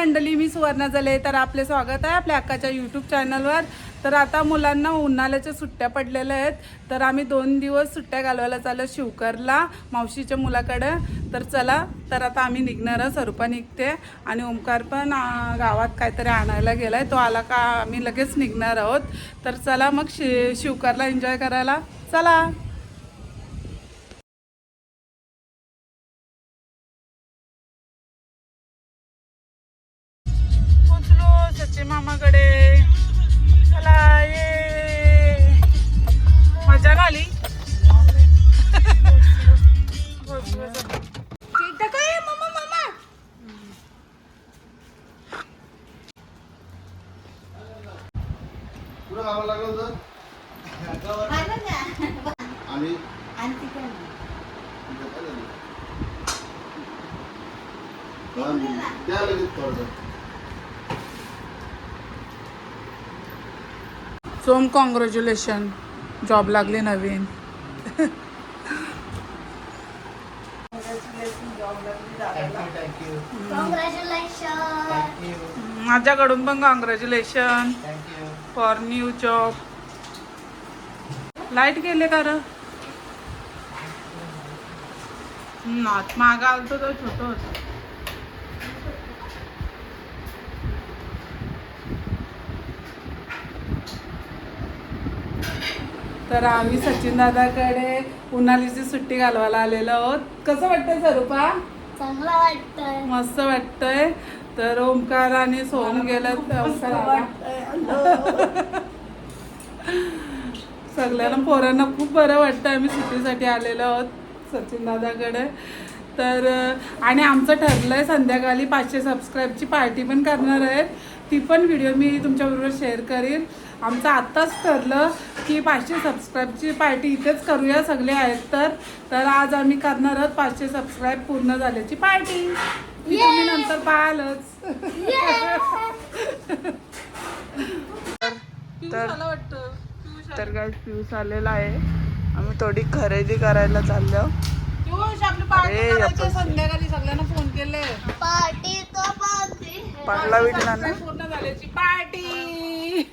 मंडळी मी सुवर्णा जले. तर आपले स्वागत आहे आपल्या अक्काच्या यूट्यूब चॅनलवर तर आता मुलांना उन्हाळ्याच्या सुट्ट्या पडलेल्या आहेत. तर आम्ही दोन दिवस सुट्ट्या घालवायला चाललो शिवकरला मावशीच्या मुलाकडे. तर चला तर आता आम्ही निघणार. स्वरूपा निघते आणि ओमकार पण गावात काहीतरी आणायला गेलाय. तो आला का आम्ही लगेच निघणार आहोत. तर चला मग शि शिवकरला एन्जॉय करायला. चला! सचिन मामाकडे. चला ये. मजा ना आली आणि? त्या लगेच सोम कॉंग्रॅच्युलेशन जॉब लागली नवीन. माझ्याकडून पण congratulations for new job light गेले का नात मागा आलतो तो छोट होता. तर आम्ही सचिन दादाकडे उन्हाळीची सुट्टी घालवायला आलेलो आहोत. कसं वाटतंय स्वरूपा? चांगला वाटतंय. मस्त वाटतंय. तर ओमकार आणि सोहम गेलं. सगळ्यांना पोरांना खूप बरं वाटतं आम्ही सुट्टीसाठी आलेलो आहोत सचिन दादाकडे. तर आणि आमचं ठरलं आहे संध्याकाळी पाचशे सबस्क्राईबची पार्टी पण करणार आहे ती पण व्हिडिओ मी तुमच्याबरोबर शेअर करीन. आमचं आत्ताच ठरलं की पाचशे सबस्क्राईबची पार्टी इथेच करूया सगळे आहेत तर. तर आज आम्ही करणार आहोत पाचशे सबस्क्राईब पूर्ण झाल्याची पार्टी ती तुम्ही नंतर पाहालच. तर तर काय पिऊस आलेला आहे. आम्ही थोडी खरेदी करायला चाललो. संध्याकाळी सगळ्यांना फोन केले. पार्टी तो पार्टी पाटला भेटला ना पूर्ण झाल्याची पार्टी.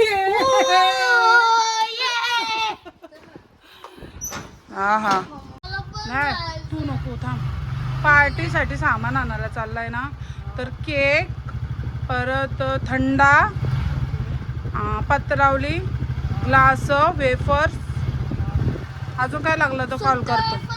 हा हा. नाही तू नको थांब. पार्टीसाठी सामान आणायला चाललाय ना तर केक परत थंडा पत्रावली ग्लास वेफर्स. अजून काय लागलं तर कॉल करतो.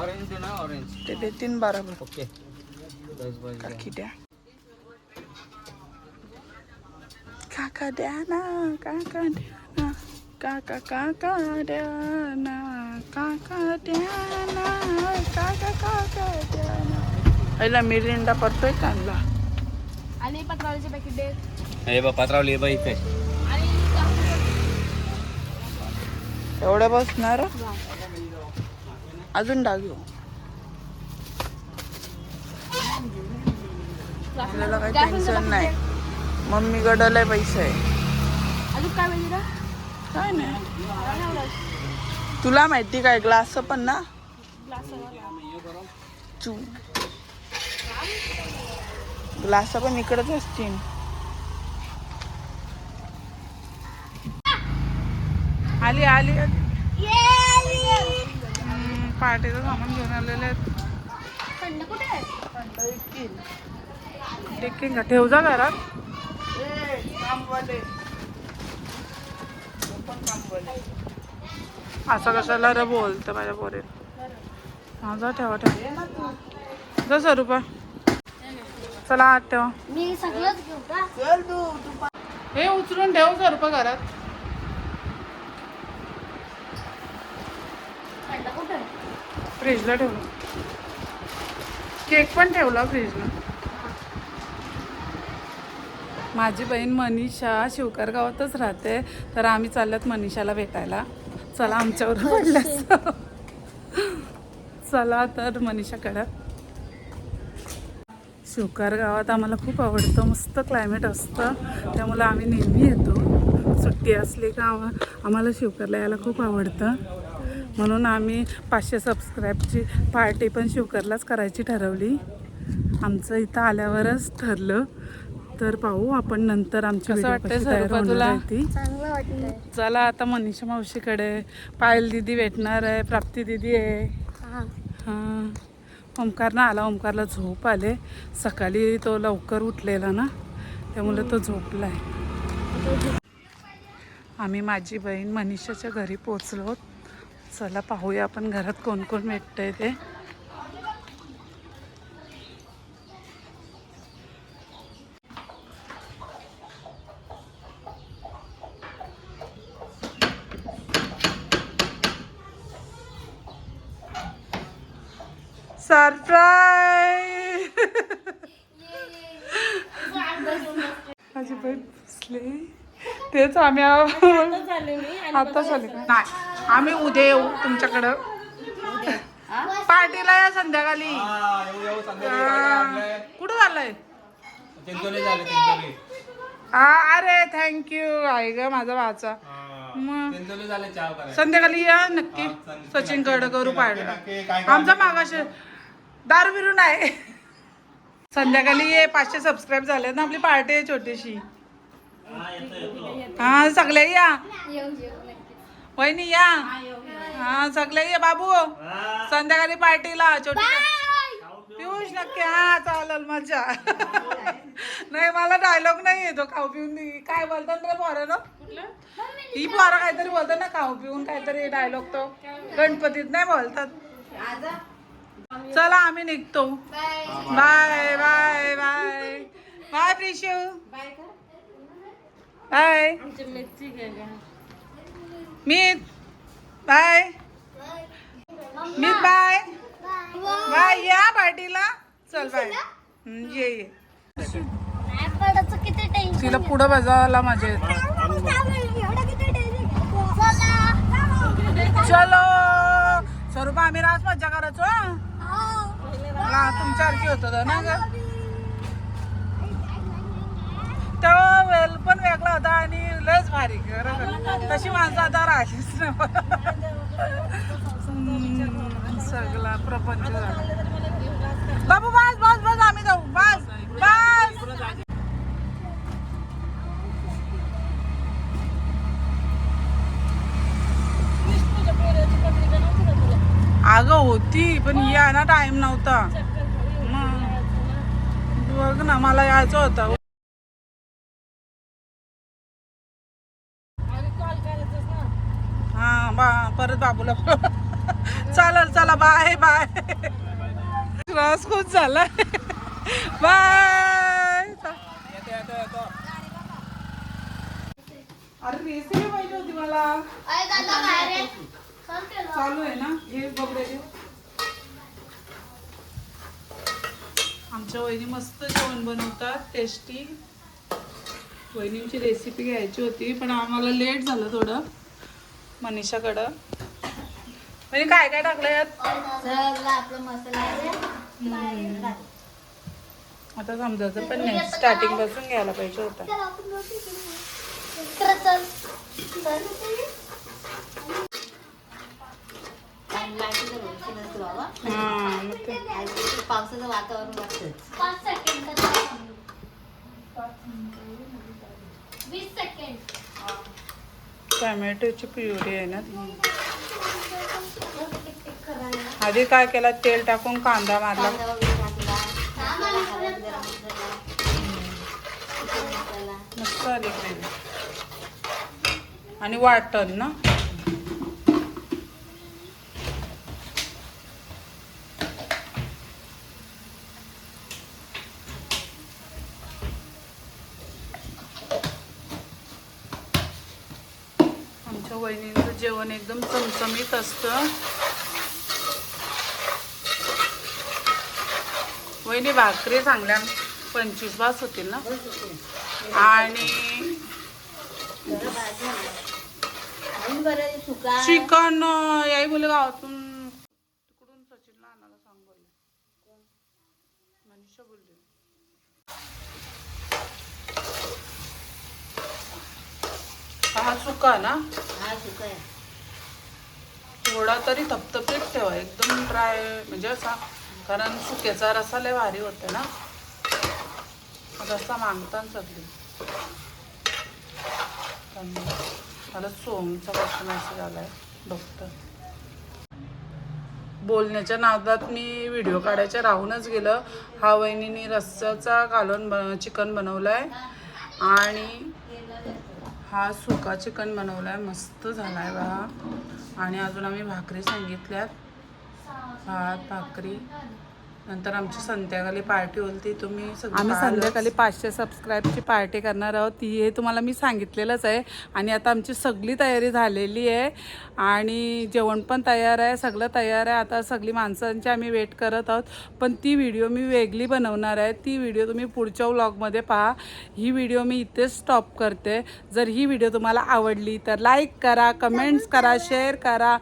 ऑरेंज दे ना ऑरेंज ते देतीन बरोबर ओके. काकी द्या. काका द्या ना काका द्या ना काका काका द्या ना काका द्या ना काका काका द्या ना. पहिला मिरिंडा पडतोय कांदा. आणि पत्रावलीचे पॅकेट दे. हे बा पत्रावली बा इथे. एवढं बसणार? अजून डाग घेऊ आपल्याला काही टेन्शन नाही. मम्मीकडं लय पैसे आहे अजून काय काय नाही. तुला माहिती काय ग्लास पण ना? चू ग्लास पण इकडच असतील. आली आली हम्म, पार्टीचं सामान घेऊन आलेले आहेत. टिकिंग का ठेव जा घरात असं कशाला रे बोलतं माझ्या पोरे हा जा ठेवा ठेवा. जा स्वरूपा. चला आत ठेवा. मी सगळंच घेऊ का? हे उचलून ठेव स्वरूपा घरात. फ्रीजला ठेवलं. केक पण ठेवला फ्रीजला. माझी बहीण मनीषा शिवकर गावातच राहते तर आम्ही चालल्यात मनीषाला भेटायला. चला आमच्यावर पडल्यास चला तर मनीषाकडं. शिवकार गावात आम्हाला खूप आवडतं मस्त क्लायमेट असतं. त्यामुळे आम्ही नेहमी येतो. सुट्टी असली का आम्हा आम्हाला शिवकारला यायला खूप आवडतं. म्हणून आम्ही पाचशे सबस्क्राईबची पार्टी पण शिवकरलाच करायची ठरवली. आमचं इथं आल्यावरच ठरलं. तर पाहू आपण नंतर आमची कसं video वाटतंय कशी तयार स्वरूपा होणार तुला? आहे ती. चांगलं वाटतंय. चला आता मनीषा मावशीकडे. पायल दिदी भेटणार आहे प्राप्ती दिदी आहे. हा. हां. ओंकारनं आला ओंकारला झोप आले. सकाळी तो लवकर उठलेला ना त्यामुळे तो झोपला आहे आम्ही माझी बहीण मनीषाच्या घरी पोचलो चला पाहूया आपण घरात कोण कोण भेटतंय ते. सरप्राईज माझी बहीण बसले. तेच आम्ही आता झाले नाही. आम्ही उद्या येऊ तुमच्याकडं. पार्टीला या संध्याकाळी. कुठं चाललंय? हा अरे थँक्यू आहे ग माझा भाचा. मग संध्याकाळी या नक्की. सचिन कड करू पाहिजे आमचा मागाशी दारू बिरू नाही संध्याकाळी ये पाचशे सबस्क्राईब झाले ना आपली पार्टी आहे छोटीशी. हा सगळे या. वहिनी या. हा सगळे ये बाबू. संध्याकाळी पार्टीला छोटी पियुष नक्की हा चालेल मजा. नाही मला डायलॉग नाही येतो खाऊ पिऊन. काय बोलतात रे पोरं ना ही पोरं काहीतरी बोलतात ना खाऊ पिऊन काहीतरी डायलॉग तो. गणपतीत नाही बोलतात. चला आम्ही निघतो. Bye bye bye bye Prishu. Bye Meet bye Meet bye bye या पार्टीला. चल बाय ये ये. तिला पुढं बजावायला मजा येते. चला. स्वरूपा आम्ही रास मज्जा करायचो हं? तुमच्यासारखी होतं ना ग? वेल पण वेगळा होता आणि लयच भारी तशी माणसं आता राहिलीच सगळा प्रपंच बाबू बस बस बस आम्ही जाऊ. बस बस. अगं होती पण या ना टाइम नव्हता बघ ना मला यायचं होतं हा बा परत बाबूला चालेल चला बाय बाय रस खूप झाला बाय अरे रेसिपी पाहिजे होती मला. चालू आहे ना? हे बघडे आमच्या वहिनी मस्त जेवण बनवतात टेस्टी वहिनींची रेसिपी घ्यायची होती पण आम्हाला लेट झालं थोडं. मनीषाकडं. म्हणजे काय काय टाकलं यात? सगळं आपलं मसाला आहे. आता समजायचं पण नाही. स्टार्टिंगपासून घ्यायला पाहिजे होता. हा पावसाचं वातावरण टोमॅटोची प्युरी आहे ना. आधी काय केला? तेल टाकून कांदा मारला. मस्त आली आणि वाटण ना. आमच्या वहिनींचं जेवण एकदम चमचमीत असतं. वहिनी भाकरी चांगल्या पंचवीस बास होतील ना? आणि चिकन याही बोल गावातून तिकडून सचिनला आणायला सांग बोलले मनीषा बोलली. हा सुका ना? हा सुका आहे. थोडा तरी थपथपीत ठेवा एकदम ड्राय म्हणजे असा कारण सुक्याचा रसा लय भारी होते ना? रस्सा मागतात सगळी. मला सोमचा कसा मेसेज आलाय बघतं बोलण्याच्या नादात मी व्हिडिओ काढायच्या राहूनच गेलं. हा वहिनीने रस्स्याचा कालवण ब चिकन बनवलाय. आणि हा सुका चिकन बनवलाय मस्त झाला आहे बघा. आणि अजून आम्ही भाकरी सांगितल्यात. भात भाकरी. नंतर आमची संध्याकाळी पार्टी होती तुम्ही आम्ही संध्याकाळी पाचशे सबस्क्राईबची पार्टी करणार आहोत. ती हे तुम्हाला मी सांगितलेलंच आहे. आणि आता आमची सगळी तयारी झालेली आहे. आणि जेवण पण तयार आहे सगळं तयार आहे. आता सगळी माणसांची आम्ही वेट करत आहोत. पण ती व्हिडिओ मी वेगळी बनवणार आहे. ती व्हिडिओ तुम्ही पुढच्या व्लॉगमध्ये पहा. ही व्हिडिओ मी इथेच स्टॉप करते. जर ही व्हिडिओ तुम्हाला आवडली तर लाईक करा कमेंट्स करा शेअर करा.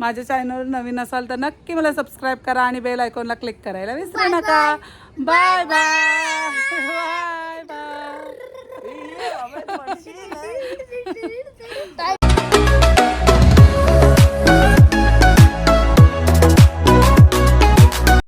माझ्या चॅनलवर नवीन असाल तर नक्की मला सबस्क्राईब करा आणि बेल आयकॉनला क्लिक करायला विसरू नका. Bye bye bye bye